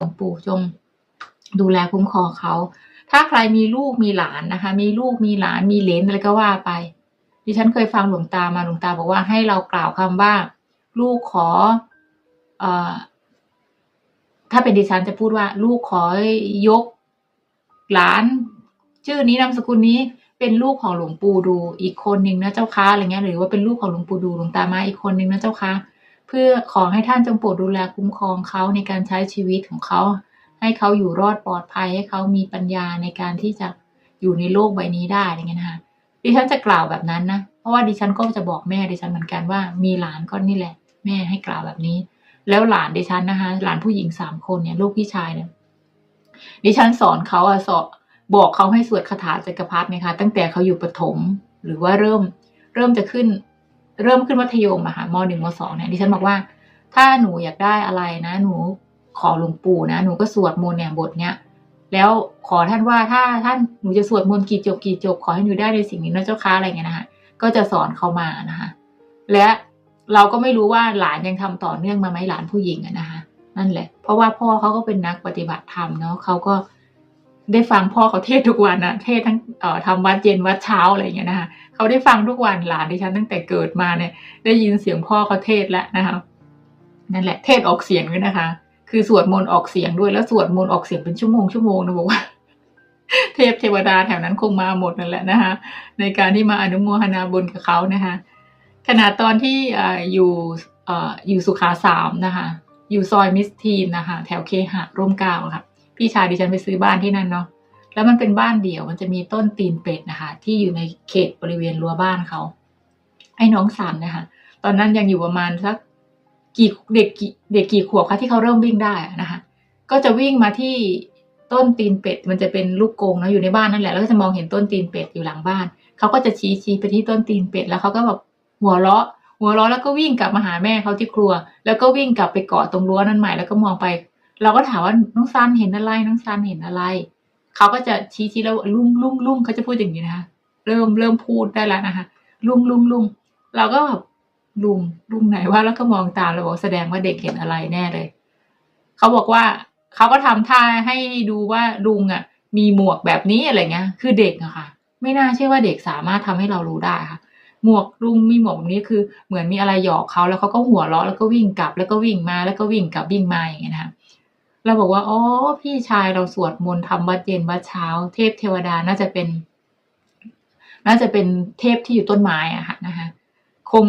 หลวงปู่จงดูแลคุ้มครองเขา ถ้าใครมีลูกมีหลานนะคะ มีลูกมีหลานมีเหลนอะไรก็ว่าไป ดิฉันเคยฟังหลวงตามาหลวงตาบอกว่าให้เรากล่าวคำว่า ลูกขออถ้าเป็นดิฉันจะพูดว่า ลูกขอยก หลาน ชื่อนี้นามสกุลนี้เป็นลูกของหลวงปู่ดูอีกคนหนึ่งนะเจ้าค่ะอะไรเงี้ยหรือว่าเป็นลูกของหลวงปู่ดูหลวงตามาอีกคนหนึ่งนะเจ้าค่ะ เพื่อขอให้ท่านจงโปรดดูแลคุ้มครองเขาในการใช้ชีวิตของเขา ให้เขาอยู่รอดปลอดภัยให้เขามีปัญญาในการที่จะอยู่ในโลกใบนี้ได้อะไรเงี้ยนะคะดิฉันจะกล่าวแบบนั้นนะเพราะว่าดิฉันก็จะบอกแม่ดิฉันเหมือนกันว่า มีหลานก็นี่แหละ แม่ให้กล่าวแบบนี้ แล้วหลานดิฉันนะคะ หลานผู้หญิงสามคนเนี่ยลูกพี่ชายเนี่ยดิฉันสอนเขาอะสอนบอกเขาให้สวดคาถาจักรพรรดินะคะตั้งแต่เขาอยู่ประถมหรือว่าเริ่มเริ่มจะขึ้น เริ่มขึ้นมัธยมอะค่ะมหนึ่งมสองเนี่ยดิฉันบอกว่า ถ้าหนูอยากได้อะไรนะ หนูขอหลวงปู่นะ หนูก็สวดมนต์เนี่ยบทเนี้ยแล้วขอท่านว่าถ้าท่านหนูจะสวดมนต์กี่จบกี่จบขอให้หนูได้ในสิ่งนี้นะเจ้าค้าอะไรเงี้ยนะคะก็จะสอนเขามานะคะ และเราก็ไม่รู้ว่าหลานยังทำต่อเนื่องมาไหมหลานผู้หญิงอะนะคะ นั่นแหละ เพราะว่าพ่อเขาก็เป็นนักปฏิบัติธรรมเนาะเขาก็ ได้ฟังพ่อเขาเทศทุกวันนะเทศทั้งทำวัดเย็นวัดเช้าอะไรอย่างเงี้ยนะคะเขาได้ฟังทุกวันหลานดิฉันตั้งแต่เกิดมาเนี่ยได้ยินเสียงพ่อเขาเทศแล้วนะคะนั่นแหละเทศออกเสียงด้วยนะคะ คือสวดมนต์ออกเสียงด้วยแล้วสวดมนต์ออกเสียงเป็นชั่วโมงชั่วโมงนะบอกว่าเทพเทวดาแถวนั้นคงมาหมดนั่นแหละนะคะในการที่มาอนุโมทนาบุญกับเขานะคะขณะตอนที่อยู่อยู่สุขาสามนะคะ อยู่ซอยมิสทีนนะคะ แถวเคหะร่มเกล้าค่ะ พี่ชายดิฉันไปซื้อบ้านที่นั่นเนาะแล้วมันเป็นบ้านเดี่ยว มันจะมีต้นตีนเป็ดนะคะ ที่อยู่ในเขตบริเวณรั้วบ้านเขาไอ้น้องสันนะคะตอนนั้นยังอยู่ประมาณสักกี่เด็กกี่เด็กกี่ขวบคะที่เขาเริ่มวิ่งได้นะคะก็จะวิ่งมาที่ต้นตีนเป็ด มันจะเป็นลูกกงนะอยู่ในบ้านนั่นแหละแล้วก็จะมองเห็นต้นตีนเป็ดอยู่หลังบ้านเขาก็จะชี้ชี้ไปที่ต้นตีนเป็ดแล้วเขาก็แบบหัวเราะหัวเราะแล้วก็วิ่งกลับมาหาแม่เขาที่ครัว แล้วก็วิ่งกลับไปเกาะตรงรั้วนั้นใหม่แล้วก็มองไป เราก็ถามว่าน้องซันเห็นอะไรน้องซันเห็นอะไร เขาก็จะชี้ชี้แล้วลุงลุงลุงเขาจะพูดอย่างนี้นะคะเริ่มเริ่มพูดได้แล้วนะคะลุงลุงลุงเราก็แบบลุงลุงไหนว่าแล้วก็มองตามเราบอกแสดงว่าเด็กเห็นอะไรแน่เลย เขาบอกว่าเขาก็ทำท่าให้ดูว่าลุงอะ มีหมวกแบบนี้อะไรเงี้ย คือเด็กอะค่ะ ไม่น่าเชื่อว่าเด็กสามารถทำให้เรารู้ได้ค่ะ หมวกลุงมีหมวกแบบนี้คือ เหมือนมีอะไรหยอกเขาแล้วเขาก็หัวเราะแล้วก็วิ่งกลับแล้วก็วิ่งมาแล้วก็วิ่งกลับวิ่งมาอย่างเงี้ยนะคะ เราบอกว่าอ๋อพี่ชายเราสวดมนต์ทำวัดเย็นวัดเช้า เทพเทวดาน่าจะเป็น น่าจะเป็นเทพที่อยู่ต้นไม้อะค่ะนะคะคงมา